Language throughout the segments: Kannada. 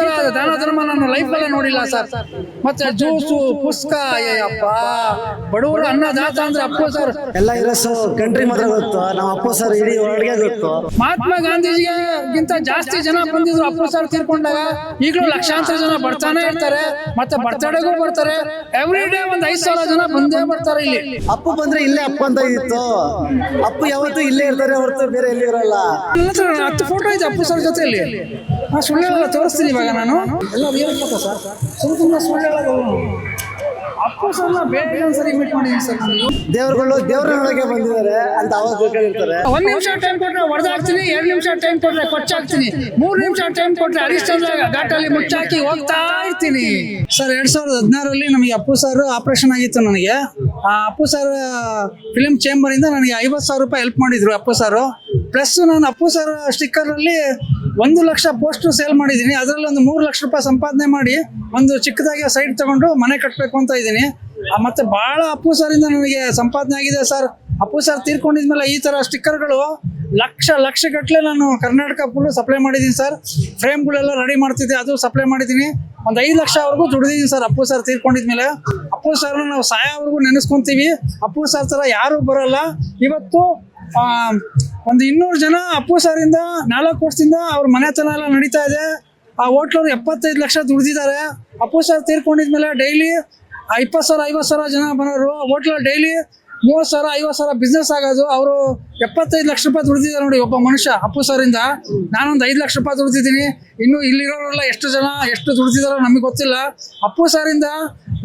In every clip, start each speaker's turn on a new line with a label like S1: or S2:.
S1: Esto ದಾನ ಧರ್ಮ ನಾನು ಲೈಫಲ್ಲೇ ನೋಡಿಲ್ಲ ಸರ್ ಮತ್ತೆ ಜ್ಯೂಸು ಪುಸ್ತಕ ಅಯ್ಯಪ್ಪ ಬಡವರು ಅನ್ನದಾತ ಅಂದ್ರೆ ಅಪ್ಪು ಸರ್
S2: ಎಲ್ಲ ಇರೋಸು ಕಂಟ್ರಿ ಮಾತ್ರ ಗೊತ್ತು. ನಮ್ಮ ಅಪ್ಪು ಸರ್ ಇಡೀ ಒಳಗೆ ಗೊತ್ತು.
S1: ಮಹಾತ್ಮ ಗಾಂಧೀಜಿಗಿಂತ ಜಾಸ್ತಿ ಜನ ಬಂದಿದ್ರು ಅಪ್ಪು ಸರ್ ತೀರ್ಕೊಂಡಾಗ. ಈಗಲೂ ಲಕ್ಷಾಂತರ ಜನ ಬರ್ತಾನೆ ಇರ್ತಾರೆ. ಮತ್ತೆ ಬರ್ತಡೆಗೂ ಬರ್ತಾರೆ. ಎವ್ರಿ ಡೇ ಒಂದ್ ಐದ್ ಸಾವಿರ ಜನ ಬಂದೇ ಬರ್ತಾರೆ ಇಲ್ಲಿ.
S2: ಅಪ್ಪು ಬಂದ್ರೆ ಇಲ್ಲೇ ಅಪ್ಪ ಅಂತ ಇತ್ತು. ಅಪ್ಪು ಯಾವತ್ತೂ ಇಲ್ಲೇ ಇರ್ತಾರೆ ಹೊರತು ಬೇರೆ ಎಲ್ಲಿ ಇರಲ್ಲ.
S1: ಹತ್ತು ಫೋಟೋ ಇದೆ ಅಪ್ಪು ಸರ್ ಜೊತೆಯಲ್ಲಿ ಇಲ್ಲಿ ಸುಳ್ಳು ತೋರಿಸ್ತೀನಿ ಇವಾಗ ನಾನು. ಎಲ್ಲ ರಿಯಲ್ ಫೋಟೋ ಸರ್? ಸುಮ್ಮ ಸುಮ್ಮನೆ ಸುಳ್ಳು ಹೇಳೋದು ಅಪ್ಪು ಸರ್ನ ಬೇರೆ ಒಂದ್ಸರಿ ಮೀಟ್ ಸರ್ ನಾನು
S2: ದೇವ್ರುಗಳು ದೇವ್ರೊಳಗೆ ಬಂದಿದ್ದಾರೆ ಅಂತ ಅವಾಗ ತಿಳ್ಕೊಂಡಿರ್ತಾರೆ.
S1: ಒಂದ್ ನಿಮಿಷ ಟೈಮ್ ಕೊಟ್ರೆ ಹೊಡೆದಾಕ್ತೀನಿ ಎರಡ್ ನಿಮಿಷ ಟೈಮ್ ಕೊಟ್ರೆ ಕೊಚ್ಚಾಕ್ತೀನಿ ಮೂರ್ ನಿಮಿಷ ಟೈಮ್ ಕೊಟ್ರೆ ಹರಿಶ್ಚಂದ್ರ ಘಾಟಲ್ಲಿ ಮುಚ್ಚಾಕಿ ಹೋಗ್ತಾ ಇರ್ತೀನಿ. ಸರ್ ಎರಡ್ ಸಾವಿರದ ಹದಿನಾರಲ್ಲಿ ನಮಗೆ ಅಪ್ಪು ಸರ್ ಆಪರೇಷನ್ ಆಗಿತ್ತು ನನಗೆ. ಆ ಅಪ್ಪು ಸರ್ ಫಿಲಿಂ ಚೇಂಬರ್ ಇಂದ ನನಗೆ ಐವತ್ತು ಸಾವಿರ ರೂಪಾಯಿ ಹೆಲ್ಪ್ ಮಾಡಿದ್ರು ಅಪ್ಪು ಸರ್. ಪ್ಲಸ್ ನಾನು ಅಪ್ಪು ಸರ್ ಸ್ಟಿಕ್ಕರ್ ಅಲ್ಲಿ ಒಂದು ಲಕ್ಷ ಪೋಸ್ಟ್ ಸೇಲ್ ಮಾಡಿದ್ದೀನಿ ಅದರಲ್ಲಿ ಒಂದು ಮೂರು ಲಕ್ಷ ರೂಪಾಯಿ ಸಂಪಾದನೆ ಮಾಡಿ ಒಂದು ಚಿಕ್ಕದಾಗಿ ಸೈಟ್ ತಗೊಂಡು ಮನೆ ಕಟ್ಟಬೇಕು ಅಂತ ಇದ್ದೀನಿ. ಮತ್ತೆ ಬಹಳ ಅಪ್ಪು ಸರಿಂದ ನನಗೆ ಸಂಪಾದನೆ ಆಗಿದೆ ಸರ್ ಅಪ್ಪು ಸರ್ ತೀರ್ಕೊಂಡಿದ್ಮೇಲೆ ಈ ತರ ಸ್ಟಿಕ್ಕರ್ಗಳು ಲಕ್ಷ ಲಕ್ಷ ಗಟ್ಟಲೆ ನಾನು ಕರ್ನಾಟಕ ಫುಲ್ ಸಪ್ಲೈ ಮಾಡಿದ್ದೀನಿ ಸರ್ ಫ್ರೇಮ್ಗಳೆಲ್ಲ ರೆಡಿ ಮಾಡ್ತಿದ್ದೆ, ಅದು ಸಪ್ಲೈ ಮಾಡಿದ್ದೀನಿ ಒಂದು ಐದು ಲಕ್ಷವರೆಗೂ ದುಡಿದಿದ್ದೀನಿ ಸರ್ ಅಪ್ಪು ಸರ್ ತೀರ್ಕೊಂಡಿದ್ಮೇಲೆ. ಅಪ್ಪು ಸರ್ನ ನಾವು ಸಾಯವರೆಗೂ ನೆನೆಸ್ಕೊಂತೀವಿ. ಅಪ್ಪು ಸರ್ ಥರ ಯಾರೂ ಬರಲ್ಲ. ಇವತ್ತು ಒಂದು ಇನ್ನೂರು ಜನ ಅಪ್ಪು ಸಾರಿಂದ ನಾಲ್ಕು ವರ್ಷದಿಂದ ಅವ್ರ ಮನೆತನ ಎಲ್ಲ ನಡೀತಾ ಇದೆ. ಆ ಹೋಟ್ಲವ್ರು ಎಪ್ಪತ್ತೈದು ಲಕ್ಷ ದುಡ್ದಿದ್ದಾರೆ. ಅಪ್ಪು ಸರ್ ತೀರ್ಕೊಂಡಿದ್ಮೇಲೆ ಡೈಲಿ ಇಪ್ಪತ್ತು ಸಾವಿರ, ಐವತ್ತು ಸಾವಿರ ಜನ ಬರೋರು ಹೋಟ್ಲಲ್ಲಿ ಡೈಲಿ ಮೂವತ್ತು ಸಾವಿರ, ಐವತ್ತು ಸಾವಿರ ಬಿಸ್ನೆಸ್ ಆಗೋದು. ಅವರು ಎಪ್ಪತ್ತೈದು ಲಕ್ಷ ರೂಪಾಯಿ ದುಡ್ದಿದ್ದಾರೆ ನೋಡಿ ಒಬ್ಬ ಮನುಷ್ಯ ಅಪ್ಪು ಸಾರಿಂದ. ನಾನೊಂದು ಐದು ಲಕ್ಷ ರೂಪಾಯಿ ದುಡ್ದಿದ್ದೀನಿ. ಇನ್ನು ಇಲ್ಲಿರೋರೆಲ್ಲ ಎಷ್ಟು ಜನ, ಎಷ್ಟು ದುಡ್ದಿದ್ದಾರೋ ನಮಗೆ ಗೊತ್ತಿಲ್ಲ. ಅಪ್ಪು ಸಾರಿಂದ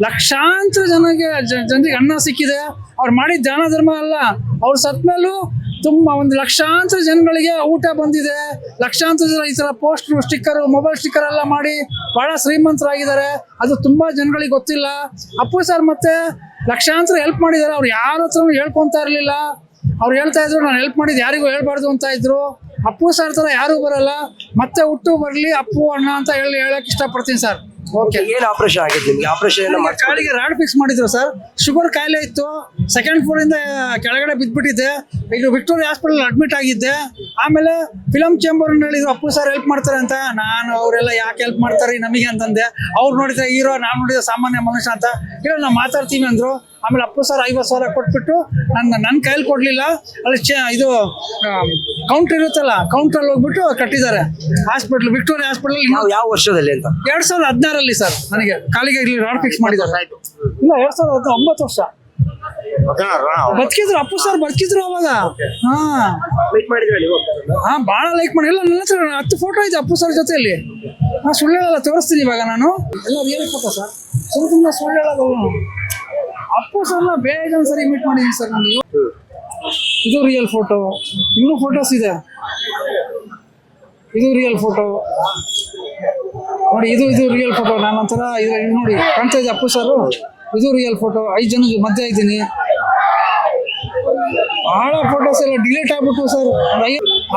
S1: ಲಕ್ಷಾಂತರ ಜನಕ್ಕೆ ಜನರಿಗೆ ಅನ್ನ ಸಿಕ್ಕಿದೆ. ಅವ್ರು ಮಾಡಿದ ದಾನ ಧರ್ಮ ಅಲ್ಲ. ಅವ್ರು ಸತ್ಮೇಲೂ ತುಂಬ ಒಂದು ಲಕ್ಷಾಂತರ ಜನಗಳಿಗೆ ಊಟ ಬಂದಿದೆ. ಲಕ್ಷಾಂತರ ಜನ ಈ ಥರ ಪೋಸ್ಟ್ ಸ್ಟಿಕ್ಕರ್ ಮೊಬೈಲ್ ಸ್ಟಿಕ್ಕರ್ ಎಲ್ಲ ಮಾಡಿ ಬಹಳ ಶ್ರೀಮಂತರಾಗಿದ್ದಾರೆ. ಅದು ತುಂಬ ಜನಗಳಿಗೆ ಗೊತ್ತಿಲ್ಲ. ಅಪ್ಪು ಸರ್ ಮತ್ತೆ ಲಕ್ಷಾಂತರ ಹೆಲ್ಪ್ ಮಾಡಿದ್ದಾರೆ. ಅವ್ರು ಯಾರ ಹತ್ರನೂ ಹೇಳ್ಕೊಂತ ಇರಲಿಲ್ಲ. ಅವ್ರು ಹೇಳ್ತಾ ಇದ್ರು, ನಾನು ಹೆಲ್ಪ್ ಮಾಡಿದ್ದು ಯಾರಿಗೂ ಹೇಳ್ಬಾರ್ದು ಅಂತ ಇದ್ರು. ಅಪ್ಪು ಸರ್ ಥರ ಯಾರೂ ಬರಲ್ಲ. ಮತ್ತೆ ಹುಟ್ಟು ಬರಲಿ ಅಪ್ಪು ಅಣ್ಣ ಅಂತ ಹೇಳಿ ಹೇಳಕ್ ಇಷ್ಟಪಡ್ತೀನಿ ಸರ್
S3: ಏನ್ ಆಪರೇಷನ್ ಆಗಿತ್ತು ನಿಮ್ಗೆ? ಆಪರೇಷನ್
S1: ಕಾಲಿಗೆ ರಾಡ್ ಫಿಕ್ಸ್ ಮಾಡಿದ್ರು ಸರ್ ಶುಗರ್ ಕಾಯಿಲೆ ಇತ್ತು. ಸೆಕೆಂಡ್ ಫ್ಲೋರ್ ಇಂದ ಕೆಳಗಡೆ ಬಿದ್ದ್ಬಿಟ್ಟಿದ್ದೆ ಈಗ ವಿಕ್ಟೋರಿಯಾ ಹಾಸ್ಪಿಟಲ್ ಅಡ್ಮಿಟ್ ಆಗಿದ್ದೆ. ಆಮೇಲೆ ಫಿಲಂ ಚೇಂಬರ್ ಹೇಳಿದ್ರು ಅಪ್ಪು ಸರ್ ಹೆಲ್ಪ್ ಮಾಡ್ತಾರೆ ಅಂತ. ನಾನು ಅವರೆಲ್ಲ ಯಾಕೆ ಹೆಲ್ಪ್ ಮಾಡ್ತಾರೆ ನಮಗೆ ಅಂತಂದೆ. ಅವ್ರು ನೋಡಿದ್ರೆ ಹೀರೋ ನಾನು ನೋಡಿದ್ರೆ ಸಾಮಾನ್ಯ ಮನುಷ್ಯ ಅಂತ. ಇಲ್ಲ ನಾವು ಮಾತಾಡ್ತೀವಿ ಅಂದ್ರು. ಆಮೇಲೆ ಅಪ್ಪು ಸರ್ ಐವತ್ತು ಸಾವಿರ ಕೊಟ್ಬಿಟ್ಟು ನನ್ನ ನನ್ನ ಕೈಲಿ ಕೊಡ್ಲಿಲ್ಲ. ಅಲ್ಲಿ ಚ ಇದು ಕೌಂಟರ್ ಇರುತ್ತಲ್ಲ ಕೌಂಟ್ರಲ್ಲಿ ಹೋಗ್ಬಿಟ್ಟು ಕಟ್ಟಿದ್ದಾರೆ. ಹಾಸ್ಪಿಟ್ಲ್ ವಿಕ್ಟೋರಿಯಾ ಹಾಸ್ಪಿಟಲ್
S3: ನಾವು ಯಾವ ವರ್ಷದಲ್ಲಿ ಅಂತ?
S1: ಎರಡು ಸಾವಿರದ ಹದಿನಾರಲ್ಲಿ ಸರ್ ನನಗೆ ಕಾಲಿಗೆ ಇಲ್ಲಿ ರಾಡ್ ಫಿಕ್ಸ್ ಮಾಡಿದ್ದಾರೆ. ಇಲ್ಲ ಎರಡ್ ಸಾವಿರದ ಹತ್ತು ಒಂಬತ್ತು ವರ್ಷ. ಬದುಕಿದ್ರು ಅಪ್ಪು ಸರ್ ಬದುಕಿದ್ರು ಅವಾಗ. ಹಾ.
S3: ಲೈಕ್ ಮಾಡಿದ್ರೆ ನೀವು?
S1: ಹಾ ಭಾಳ ಲೈಕ್ ಮಾಡಿ ಇಲ್ಲ ನನ್ನ ಹತ್ರ ಹತ್ತು ಫೋಟೋ ಇದೆ ಅಪ್ಪು ಸರ್ ಜೊತೆಯಲ್ಲಿ ಹಾ ಸುಳ್ಳು ಹೇಳಲ್ಲ ತೋರಿಸ್ತೀನಿ ಇವಾಗ ನಾನು. ಎಲ್ಲ ರಿಯಲ್ ಫೋಟೋ ಸರ್. ಸುಮ್ಮನೆ ಸುಮ್ಮನೆ ಸುಳ್ಳು ಹೇಳೋದು. ಅಪ್ಪು ಸರ್ನ ಬೇಗ ಸರಿ ಮೀಟ್ ಮಾಡಿದ್ದೀನಿ ಸರ್ ನಾನು. ಇದು ರಿಯಲ್ ಫೋಟೋ ಇನ್ನೂ ಫೋಟೋಸ್ ಇದೆ. ಇದು ರಿಯಲ್ ಫೋಟೋ ನೋಡಿ, ಇದು ಇದು ರಿಯಲ್ ಫೋಟೋ ನಾನು ಒಂಥರ ಇದು ಇದು ನೋಡಿ, ಕಾಣ್ತಾ ಇದೆ ಅಪ್ಪು ಸರ್ ಇದು ರಿಯಲ್ ಫೋಟೋ ಐದು ಜನ ಮಧ್ಯೆ ಇದ್ದೀನಿ. ಬಹಳ ಫೋಟೋಸ್ ಎಲ್ಲ ಡಿಲೀಟ್ ಆಗ್ಬಿಟ್ಟು ಸರ್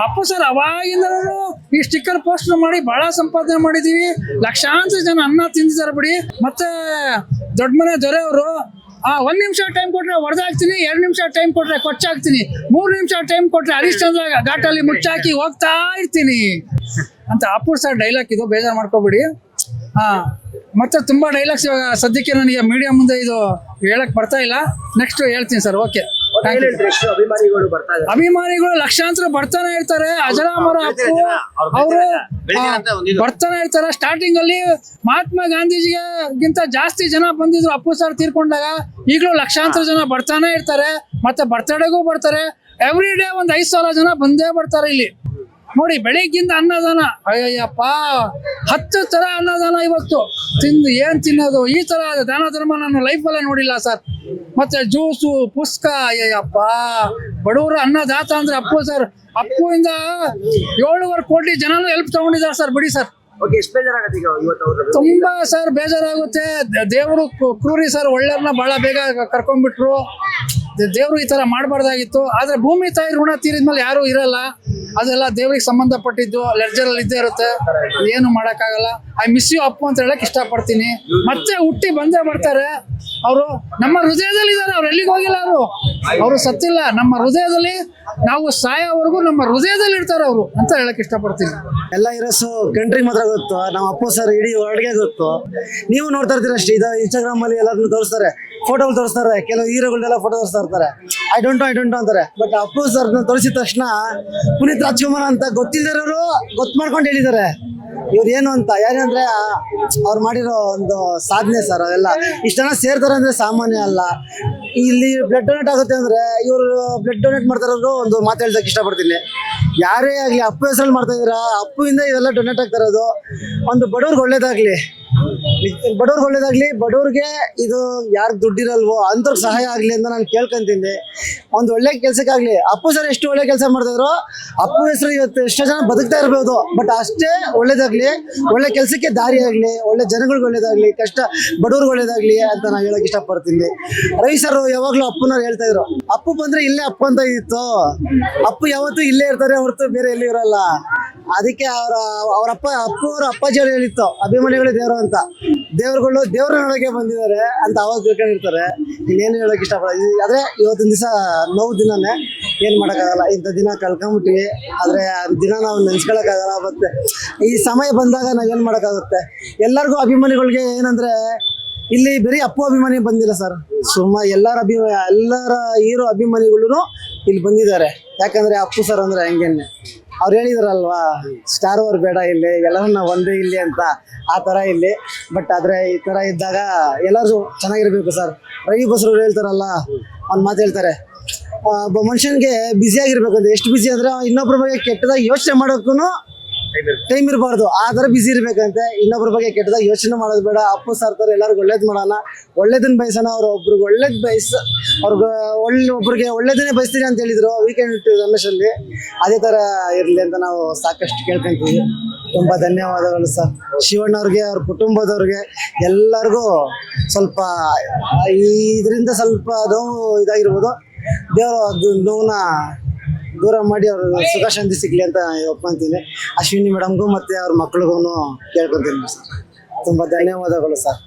S1: ಅಪ್ಪು ಸರ್ ಅವಾಗಿಂದ ಈ ಸ್ಟಿಕ್ಕರ್ ಪೋಸ್ಟ್ ಮಾಡಿ ಬಹಳ ಸಂಪಾದನೆ ಮಾಡಿದೀವಿ. ಲಕ್ಷಾಂತರ ಜನ ಅನ್ನ ತಿಂದಿದ್ದಾರೆ ಬಿಡಿ. ಮತ್ತೆ ದೊಡ್ಡ ಮನೆ ದೊರೆ ಅವರು ಆ ಒಂದ್ ನಿಮಿಷ ಟೈಮ್ ಕೊಟ್ರೆ ಹೊಡೆದಾಕ್ತೀನಿ ಎರಡು ನಿಮಿಷ ಟೈಮ್ ಕೊಟ್ರೆ ಕೊಚ್ಚಾಕ್ತೀನಿ ಮೂರು ನಿಮಿಷ ಟೈಮ್ ಕೊಟ್ರೆ ಹರಿಶ್ಚಂದ್ರ ಘಾಟಲ್ಲಿ ಮುಚ್ಚಾಕಿ ಹೋಗ್ತಾ ಇರ್ತೀನಿ. ಅಂತ ಅಪ್ಪು ಸರ್ ಡೈಲಾಗ್ ಇದು ಬೇಜಾರು ಮಾಡ್ಕೋಬಿಡಿ. ಹಾ ಮತ್ತೆ ತುಂಬಾ ಡೈಲಾಗ್ಸ್ ಇವಾಗ ಸದ್ಯಕ್ಕೆ ನನಗೆ ಮೀಡಿಯಾ ಮುಂದೆ ಇದು ಹೇಳಕ್ ಬರ್ತಾ ಇಲ್ಲ. ನೆಕ್ಸ್ಟ್ ಹೇಳ್ತೀನಿ ಸರ್ ಓಕೆ
S3: ಅಭಿಮಾನಿಗಳು
S1: ಲಕ್ಷಾಂತರ ಬರ್ತಾನೆ ಇರ್ತಾರೆ. ಅಜರಾಮರ ಅಪ್ಪು ಅವರು ಬರ್ತಾನೆ ಇರ್ತಾರೆ. ಸ್ಟಾರ್ಟಿಂಗ್ ಅಲ್ಲಿ ಮಹಾತ್ಮ ಗಾಂಧೀಜಿಗೆ ಗಿಂತ ಜಾಸ್ತಿ ಜನ ಬಂದಿದ್ರು. ಅಪ್ಪು ಸರ್ ತೀರ್ಕೊಂಡಾಗ ಈಗಲೂ ಲಕ್ಷಾಂತರ ಜನ ಬರ್ತಾನೆ ಇರ್ತಾರೆ. ಮತ್ತೆ ಬರ್ತಡೆಗೂ ಬರ್ತಾರೆ. ಎವ್ರಿ ಡೇ ಒಂದ್ ಐದ್ ಸಾವಿರ ಜನ ಬಂದೇ ಬರ್ತಾರೆ ಇಲ್ಲಿ. ನೋಡಿ ಬೆಳಿಗ್ಗಿಂದ ಅನ್ನದಾನ. ಅಯ್ಯಪ್ಪ ಹತ್ತು ತರ ಅನ್ನದಾನ ಇವತ್ತು. ತಿಂದು ಏನ್ ತಿನ್ನೋದು? ಈ ತರ ದಾನ ಧರ್ಮ ನಾನು ಲೈಫಲ್ಲೇ ನೋಡಿಲ್ಲ ಸರ್ ಮತ್ತೆ ಜ್ಯೂಸು ಪುಸ್ತಕ ಅಯ್ಯಪ್ಪ ಬಡವರು ಅನ್ನದಾತ ಅಂದ್ರೆ ಅಪ್ಪು ಸರ್. ಅಪ್ಪು ಇಂದ ಏಳುವರೆ ಕೋಟಿ ಜನನು ಹೆಲ್ಪ್ ತಗೊಂಡಿದ್ದಾರೆ ಸರ್ ಬಿಡಿ ಸರ್. ತುಂಬಾ ಸರ್ ಬೇಜಾರಾಗುತ್ತೆ. ದೇವರು ಕ್ರೂರಿ ಸರ್ ಒಳ್ಳೆಯವ್ರನ್ನ ಬಹಳ ಬೇಗ ಕರ್ಕೊಂಡ್ಬಿಟ್ರು. ದೇವರು ದೇವ್ರು ಈ ತರ ಮಾಡಬಾರ್ದಾಗಿತ್ತು. ಆದ್ರೆ ಭೂಮಿ ತಾಯಿ ಋಣ ತೀರಿದ್ಮೇಲೆ ಯಾರು ಇರಲ್ಲ. ಅದೆಲ್ಲ ದೇವ್ರಿಗೆ ಸಂಬಂಧಪಟ್ಟಿದ್ದು ಲೆಡ್ಜರ್ ಅಲ್ಲಿ ಇದ್ದೇ ಇರುತ್ತೆ. ಏನು ಮಾಡಕ್ಕಾಗಲ್ಲ. ಐ ಮಿಸ್ ಯು ಅಪ್ಪು ಅಂತ ಹೇಳಕ್ ಇಷ್ಟಪಡ್ತೀನಿ. ಮತ್ತೆ ಹುಟ್ಟಿ ಬಂದೇ ಬರ್ತಾರೆ. ಅವರು ನಮ್ಮ ಹೃದಯದಲ್ಲಿ ಇದ್ದಾರೆ, ಅವ್ರು ಎಲ್ಲಿಗೆ ಹೋಗಿಲ್ಲ ಅವರು? ಅವರು ಸತ್ತಿಲ್ಲ. ನಮ್ಮ ಹೃದಯದಲ್ಲಿ ನಾವು ಸಾಯೋವರೆಗೂ ನಮ್ಮ ಹೃದಯದಲ್ಲಿ ಇರ್ತಾರೆ ಅವರು ಅಂತ ಹೇಳಕ್ ಇಷ್ಟಪಡ್ತೀನಿ.
S2: ಎಲ್ಲ ಇರೋಸು ಕಂಟ್ರಿ ಮಾತ್ರ ಗೊತ್ತು. ನಮ್ಮ ಅಪ್ಪು ಸರ್ ಇಡೀ ಅಡುಗೆ ಗೊತ್ತು. ನೀವು ನೋಡ್ತಾ ಇರ್ತೀರ ಅಷ್ಟೇ, ಇದು ಇನ್ಸ್ಟಾಗ್ರಾಮ್ ಅಲ್ಲಿ ಎಲ್ಲರನ್ನು ತೋರಿಸ್ತಾರೆ. ಫೋಟೋಗಳು ತೋರಿಸ್ತಾರೆ, ಕೆಲವು ಹೀರೋಗಳನ್ನೆಲ್ಲ ಫೋಟೋ ತೋರಿಸ್ತಾ ಇರ್ತಾರೆ. ಐ ಡೋಂಟ್ ಐ ಡೋಂಟ್ ಅಂತಾರೆ. ಬಟ್ ಅಪ್ಪು ಸರ್ ತೋರಿಸಿದ ತಕ್ಷಣ ಪುನೀತ್ ರಾಜ್ಕುಮಾರ್ ಅಂತ ಗೊತ್ತಿಲ್ದಿರೋರು ಗೊತ್ತು ಮಾಡ್ಕೊಂಡು ಹೇಳಿದ್ದಾರೆ. ಇವ್ರು ಏನು ಅಂತ, ಯಾರಂದ್ರೆ ಅವ್ರು ಮಾಡಿರೋ ಒಂದು ಸಾಧನೆ ಸರ್ ಅವೆಲ್ಲ. ಇಷ್ಟು ಜನ ಸೇರ್ತಾರೆ ಅಂದ್ರೆ ಸಾಮಾನ್ಯ ಅಲ್ಲ. ಇಲ್ಲಿ ಬ್ಲಡ್ ಡೊನೇಟ್ ಆಗುತ್ತೆ ಅಂದ್ರೆ ಇವರು ಬ್ಲಡ್ ಡೊನೇಟ್ ಮಾಡ್ತಾರೋ ಒಂದು ಮಾತು ಹೇಳ್ದಕ್ಕೆ ಇಷ್ಟಪಡ್ತೀನಿ. ಯಾರೇ ಆಗಲಿ, ಅಪ್ಪು ಹೆಸರಲ್ಲಿ ಮಾಡ್ತಾ ಇದ್ದೀರಾ, ಅಪ್ಪುವಿಂದ ಇದೆಲ್ಲ ಡೊನೇಟ್ ಆಗ್ತಾ ಇರೋದು. ಒಂದು ಬಡವ್ರಿಗೆ ಒಳ್ಳೇದಾಗ್ಲಿ. ಬಡವ್ರಿಗೆ ಒಳ್ಳೇದಾಗ್ಲಿ, ಬಡವ್ರಿಗೆ ಇದು ಯಾರು ದುಡ್ಡಿರಲ್ವೋ ಅಂಥವ್ರಿಗೆ ಸಹಾಯ ಆಗಲಿ ಅಂತ ನಾನು ಕೇಳ್ಕೊಂತೀನಿ. ಒಂದು ಒಳ್ಳೆ ಕೆಲಸಕ್ಕಾಗ್ಲಿ. ಅಪ್ಪು ಸರ್ ಎಷ್ಟು ಒಳ್ಳೆ ಕೆಲಸ ಮಾಡ್ತಿದ್ರು ಅಪ್ಪು ಹೆಸರು ಇವತ್ತು ಎಷ್ಟೋ ಜನ ಬದುಕ್ತಾ ಇರ್ಬೋದು, ಬಟ್ ಅಷ್ಟೇ ಒಳ್ಳೇದಾಗ್ಲಿ, ಒಳ್ಳೆ ಕೆಲಸಕ್ಕೆ ದಾರಿ ಆಗಲಿ, ಒಳ್ಳೆ ಜನಗಳಿಗೆ ಒಳ್ಳೇದಾಗ್ಲಿ, ಕಷ್ಟ ಬಡವ್ರಿಗೆ ಒಳ್ಳೇದಾಗ್ಲಿ ಅಂತ ನಾನು ಹೇಳಕ್ ಇಷ್ಟಪಡ್ತೀನಿ. ರವಿ ಸರ್ ಯಾವಾಗಲೂ ಅಪ್ಪನವ್ರು ಹೇಳ್ತಾ ಇದ್ರು, ಅಪ್ಪು ಬಂದ್ರೆ ಇಲ್ಲೇ ಅಪ್ಪ ಅಂತ ಇತ್ತು. ಅಪ್ಪು ಯಾವತ್ತೂ ಇಲ್ಲೇ ಇರ್ತಾರೆ ಹೊರತು ಬೇರೆ ಎಲ್ಲಿ ಇರಲ್ಲ. ಅದಕ್ಕೆ ಅವರ, ಅವ್ರ ಅಪ್ಪ ಅಪ್ಪು ಅವ್ರ ಅಪ್ಪಾಜಿ ಹೇಳಿತ್ತು ಅಭಿಮಾನಿಗಳು ದೇವರು ಅಂತ. ದೇವರುಗಳು ದೇವ್ರ ನೋಡಕ್ಕೆ ಬಂದಿದ್ದಾರೆ ಅಂತ ಅವಾಗ ತಿಳ್ಕೊಂಡಿರ್ತಾರೆ. ಇನ್ನೇನು ಹೇಳೋಕೆ ಇಷ್ಟಪಡ ಆದರೆ ಇವತ್ತಿನ ದಿವಸ ನೋವು ದಿನನೇ ಏನು ಮಾಡೋಕ್ಕಾಗಲ್ಲ. ಇಂಥ ದಿನ ಕಳ್ಕೊಂಬಿಟ್ವಿ. ಆದರೆ ದಿನ ನಾವು ನೆನೆಸ್ಕೊಳಕ್ಕಾಗಲ್ಲ. ಮತ್ತೆ ಈ ಸಮಯ ಬಂದಾಗ ನಾವೇನು ಮಾಡೋಕ್ಕಾಗುತ್ತೆ? ಎಲ್ಲರಿಗೂ ಅಭಿಮಾನಿಗಳಿಗೆ ಏನಂದ್ರೆ, ಇಲ್ಲಿ ಬರೀ ಅಪ್ಪು ಅಭಿಮಾನಿ ಬಂದಿಲ್ಲ ಸರ್. ಸುಮ್ಮ ಎಲ್ಲರ ಅಭಿಮಾನಿ ಎಲ್ಲರ ಹೀರೋ ಅಭಿಮಾನಿಗಳು ಇಲ್ಲಿ ಬಂದಿದ್ದಾರೆ. ಯಾಕಂದ್ರೆ ಅಪ್ಪು ಸರ್ ಅಂದ್ರೆ ಹಂಗೇನೆ. ಅವ್ರು ಹೇಳಿದ್ರಲ್ವಾ ಸ್ಟಾರ್ ಓವರ್ ಬೇಡ ಇಲ್ಲಿ ಎಲ್ಲರೂ ಒಂದೇ ಇಲ್ಲಿ ಅಂತ, ಆ ಥರ ಇಲ್ಲಿ. ಬಟ್ ಆದರೆ ಈ ಥರ ಇದ್ದಾಗ ಎಲ್ಲರೂ ಚೆನ್ನಾಗಿರ್ಬೇಕು ಸರ್ ರವಿ ಬಸ್ರವ್ರು ಹೇಳ್ತಾರಲ್ಲ, ಅವ್ನು ಮಾತು ಹೇಳ್ತಾರೆ ಒಬ್ಬ ಮನುಷ್ಯನಿಗೆ ಬ್ಯುಸಿಯಾಗಿರ್ಬೇಕು ಅಂತ ಎಷ್ಟು ಬ್ಯುಸಿ ಅಂದ್ರೆ ಇನ್ನೊಬ್ಬರ ಬಗ್ಗೆ ಕೆಟ್ಟದಾಗಿ ಯೋಚನೆ ಮಾಡೋಕ್ಕೂ ಟೈಮ್ ಇರಬಾರ್ದು. ಆ ಥರ ಬಿಸಿ ಇರ್ಬೇಕಂತೆ. ಇನ್ನೊಬ್ರ ಬಗ್ಗೆ ಕೆಟ್ಟದಾಗ ಯೋಚನೆ ಮಾಡೋದು ಬೇಡ. ಅಪ್ಪು ಸರ್ ಎಲ್ಲರಿಗೂ ಒಳ್ಳೇದು ಮಾಡೋಣ ಒಳ್ಳೇದನ್ನ ಬಯಸೋಣ ಅವ್ರು ಒಬ್ರಿಗೆ ಒಳ್ಳೇದು ಬಯಸ ಅವ್ರಿಗೆ ಒಳ್ಳೆ ಒಬ್ರಿಗೆ ಒಳ್ಳೇದನ್ನೇ ಬಯಸ್ತೀನಿ ಅಂತ ಹೇಳಿದ್ರು. ವೀಕೆಂಡ್ ರಮೇಶಲ್ಲಿ ಅದೇ ಥರ ಇರಲಿ ಅಂತ ನಾವು ಸಾಕಷ್ಟು ಕೇಳ್ಕೊಂತೀವಿ. ತುಂಬ ಧನ್ಯವಾದಗಳು ಸರ್ ಶಿವಣ್ಣ ಅವ್ರಿಗೆ ಅವ್ರ ಕುಟುಂಬದವ್ರಿಗೆ, ಎಲ್ಲರಿಗೂ ಸ್ವಲ್ಪ ಇದರಿಂದ ಸ್ವಲ್ಪ ಅದು ಇದಾಗಿರ್ಬೋದು. ದೇವರು ಅದು ನೋವನ್ನ ದೂರ ಮಾಡಿ ಅವ್ರ ಸುಖ ಶಾಂತಿ ಸಿಗ್ಲಿ ಅಂತ ಒಪ್ಕೊಂತೀನಿ. ಅಶ್ವಿನಿ ಮೇಡಮ್ಗೂ ಮತ್ತೆ ಅವ್ರ ಮಕ್ಳಿಗೂ ಕೇಳ್ಕೊಂತೀನಿ ಸರ್. ತುಂಬಾ ಧನ್ಯವಾದಗಳು ಸರ್.